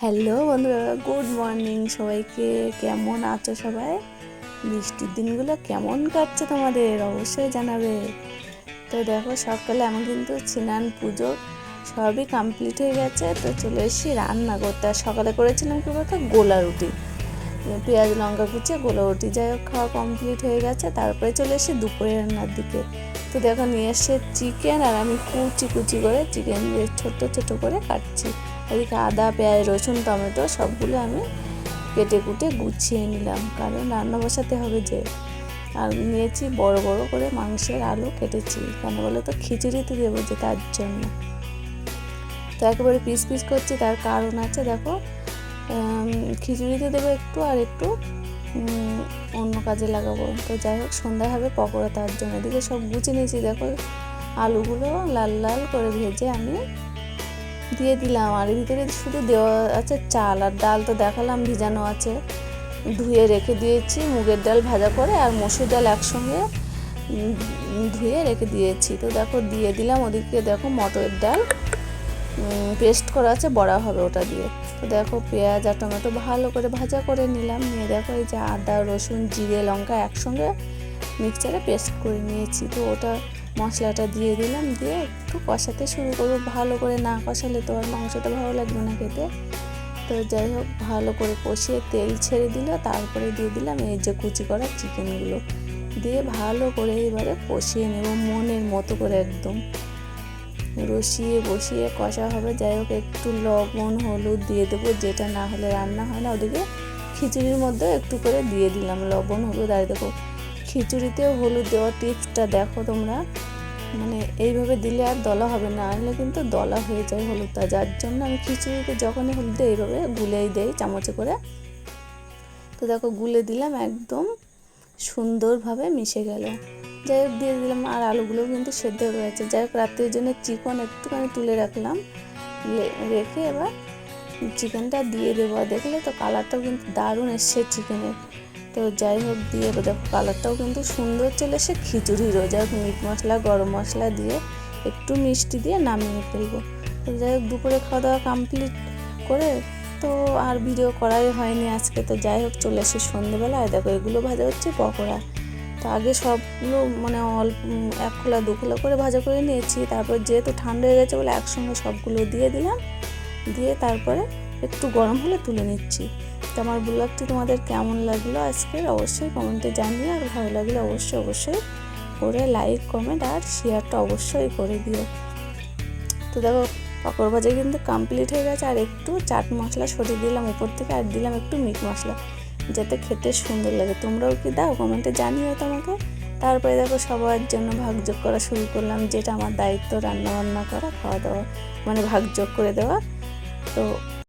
Hello বন্ধুরা। Good morning সবাইকে। কেমন আছো সবাই? বৃষ্টির দিনগুলো কেমন কাটছে তোমাদের? অবশ্যই জানাবে। তো দেখো, সকালে আমি কিন্তু স্নান, পুজো সবই কমপ্লিট হয়ে গেছে। তো চলে এসেছি রান্না করতে আর সকালে করেছিলাম কি বলতো? গোলা রুটি। পেঁয়াজ, লঙ্কা কুচিয়ে গোলা রুটি যাই হোক, খাওয়া কমপ্লিট হয়ে গেছে। তারপরে চলে এসেছি দুপুরে রান্নার দিকে। তো দেখো, নিয়ে এসছে চিকেন আর আমি কুচি কুচি করে চিকেন ছোট্ট ছোট করে কাটছি। এদিকে আদা, পেঁয়াজ, রসুন, টমেটো সবগুলো আমি কেটে কুটে গুছিয়ে নিলাম। কারণ রান্না বসাতে হবে যে। আর নিয়েছি বড় বড় করে মাংসের আলু কেটেছি। কেন বলে তো? খিচুড়িতে দেবো যে তার জন্য। তো একেবারে পিস পিস করছি, তার কারণ আছে দেখো। খিচুড়িতে দেবো একটু আর একটু অন্য কাজে লাগাবো। তো যাই হোক সন্ধ্যা হবে পকোড়া তার জন্য। এদিকে সব গুছিয়ে নিয়েছি, দেখো। আলুগুলো লাল লাল করে ভেজে আমি দিয়ে দিলাম। আর ভিতরে শুধু দেওয়া আছে চাল আর ডাল তো দেখালাম, ভিজানো আছে। ধুয়ে রেখে দিয়েছি, মুগের ডাল ভাজা করে আর মসুর ডাল একসঙ্গে ধুয়ে রেখে দিয়েছি। তো দেখো, দিয়ে দিলাম। ওদিকে দেখো মটরের ডাল পেস্ট করা আছে, বড়া হবে ওটা দিয়ে। তো দেখো পেঁয়াজ আর টমেটো ভালো করে ভাজা করে নিলাম। নিয়ে দেখো এই যে আদা, রসুন, জিরে, লঙ্কা একসঙ্গে মিক্সচারে পেস্ট করে নিয়েছি। তো ওটা মশলাটা দিয়ে দিলাম, দিয়ে একটু কষাতে শুরু করব। ভালো করে না কষালে তো আর মাংসটা ভালো লাগবে না খেতে। তো যাই হোক, ভালো করে কষিয়ে তেল ছেড়ে দিল, তারপরে দিয়ে দিলাম এই যে কুচি করা চিকেনগুলো। দিয়ে ভালো করে এবারে কষিয়ে নেব মনের মতো করে একদম। রসিয়ে বসিয়ে কষা হবে, যাই হোক একটু লবণ, হলুদ দিয়ে দেবো, যেটা না হলে রান্না হয় না। ওদিকে খিচুড়ির মধ্যে একটু করে দিয়ে দিলাম, লবণ, হলুদ। আর দেখো খিচুড়িতেও হলুদ দেওয়ার টিপসটা দেখো তোমরা। মানে এইভাবে দিলে আর দলা হবে না। আনলে কিন্তু দলা হয়ে যায় হলুদটা। যার জন্য আমি খিচুড়িতে যখনই হলুদ দিই, এইভাবে গুলেই দেই চামচে করে। তো দেখো, গুলে দিলাম, একদম সুন্দরভাবে মিশে গেল। যাই হোক, দিয়ে দিলাম, আর আলুগুলোও কিন্তু সেদ্ধ হয়ে গেছে। যাই হোক, রাত্রির জন্য চিকন একটুখানি তুলে রাখলাম। রেখে এবার চিকেনটা দিয়ে দেবো। দেখলে তো কালারটাও কিন্তু দারুণ এসছে চিকেনের তো যাই হোক, দিয়ে দেখো কালারটাও কিন্তু সুন্দর চলে এসে যাই হোক, মিট মশলা, গরম মশলা দিয়ে একটু মিষ্টি দিয়ে নামিয়ে ফেলব। তো যাই হোক, দুপুরে খাওয়া দাওয়া কমপ্লিট করে তো আর ভিডিও করাই হয়নি আজকে। তো যাই হোক, চলে এসে সন্ধ্যেবেলা আর দেখো, এগুলো ভাজা হচ্ছে পকোড়া। তো আগে সবগুলো মানে অল্প এক খোলা, দু খোলা করে ভাজা করে নিয়েছি। তারপর যেহেতু ঠান্ডা হয়ে গেছে বলে একসঙ্গে সবগুলো দিয়ে দিলাম। দিয়ে তারপরে একটু গরম হলে তুলে নিচ্ছি। তো আমার ব্লগটি তোমাদের কেমন লাগল আজকের, অবশ্যই কমেন্টে জানিয়ে আর ভালো লাগলে অবশ্যই অবশ্যই করে লাইক কমেন্ট আর শেয়ারটা অবশ্যই করে দিও। তো দেখো পাকড় ভাজা কিন্তু কমপ্লিট হয়ে গেছে, আর একটু চাট মশলা সরিয়ে দিলাম উপর থেকে, আর দিলাম একটু মিট মশলা, যাতে খেতে সুন্দর লাগে। তোমরাও কি দাও, কমেন্টে জানিও তোমাকে। তারপরে দেখো, সবার জন্য ভাগযোগ করা শুরু করলাম, যেটা আমার দায়িত্ব রান্না বান্না করা, খাওয়া দাওয়া মানে ভাগযোগ করে দেওয়া। তো